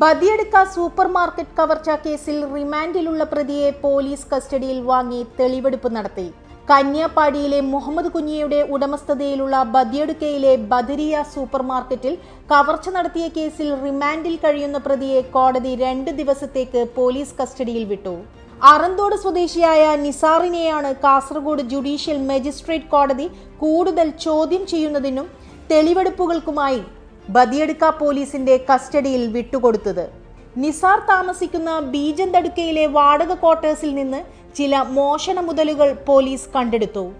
Badiyadka super market കവർച്ച കേസിൽ റിമാൻഡിലുള്ള പ്രതിയെ പോലീസ് കസ്റ്റഡിയിൽ വാങ്ങി തെളിവെടുപ്പ് നടത്തി. കന്യാപ്പാടിയിലെ മുഹമ്മദ് കുഞ്ഞിയുടെ ഉടമസ്ഥതയിലുള്ള ബദിയടുക്കയിലെ ബദരിയ സൂപ്പർ മാർക്കറ്റിൽ കവർച്ച നടത്തിയ കേസിൽ റിമാൻഡിൽ കഴിയുന്ന പ്രതിയെ കോടതി രണ്ട് ദിവസത്തേക്ക് പോലീസ് കസ്റ്റഡിയിൽ വിട്ടു. അറന്തോട് സ്വദേശിയായ നിസാറിനെയാണ് കാസർഗോഡ് ജുഡീഷ്യൽ മജിസ്ട്രേറ്റ് കോടതി കൂടുതൽ ചോദ്യം ചെയ്യുന്നതിനും തെളിവെടുപ്പുകൾക്കുമായി ബദിയടുക്ക പോലീസിന്റെ കസ്റ്റഡിയിൽ വിട്ടുകൊടുത്തത്. നിസാർ താമസിക്കുന്ന ബീജന്തടുക്കയിലെ വാടക ക്വാർട്ടേഴ്സിൽ നിന്ന് ചില മോഷണ മുതലുകൾ പോലീസ് കണ്ടെടുത്തു.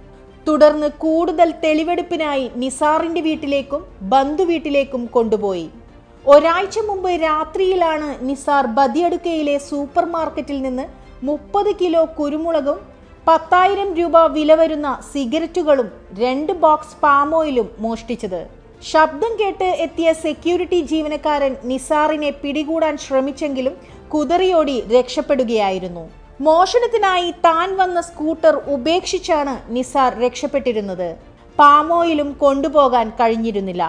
തുടർന്ന് കൂടുതൽ തെളിവെടുപ്പിനായി നിസാറിന്റെ വീട്ടിലേക്കും ബന്ധു വീട്ടിലേക്കും കൊണ്ടുപോയി. ഒരാഴ്ച മുമ്പ് രാത്രിയിലാണ് നിസാർ ബദിയടുക്കയിലെ സൂപ്പർ മാർക്കറ്റിൽ നിന്ന് മുപ്പത് കിലോ കുരുമുളകും പത്തായിരം രൂപ വില വരുന്ന സിഗരറ്റുകളും രണ്ട് ബോക്സ് പാമോയിലും മോഷ്ടിച്ചത്. ശബ്ദം കേട്ട് എത്തിയ സെക്യൂരിറ്റി ജീവനക്കാരൻ നിസാറിനെ പിടികൂടാൻ ശ്രമിച്ചെങ്കിലും കുതറിയോടി രക്ഷപ്പെടുകയായിരുന്നു. മോഷണത്തിനായി താൻ വന്ന സ്കൂട്ടർ ഉപേക്ഷിച്ചാണ് നിസാർ രക്ഷപ്പെട്ടിരുന്നത്. പാമോയിലും കൊണ്ടുപോകാൻ കഴിഞ്ഞിരുന്നില്ല.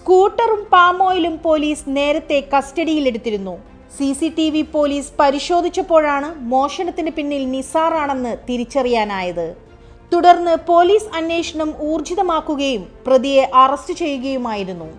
സ്കൂട്ടറും പാമോയിലും പോലീസ് നേരത്തെ കസ്റ്റഡിയിലെടുത്തിരുന്നു. C C T V police പരിശോധിച്ചപ്പോഴാണ് മോഷണത്തിന് പിന്നിൽ നിസാറാണെന്ന് തിരിച്ചറിയാനായത്. തുടർന്ന് പോലീസ് അന്വേഷണം ഊർജിതമാക്കുകയും പ്രതിയെ അറസ്റ്റ് ചെയ്യുകയുമായിരുന്നു.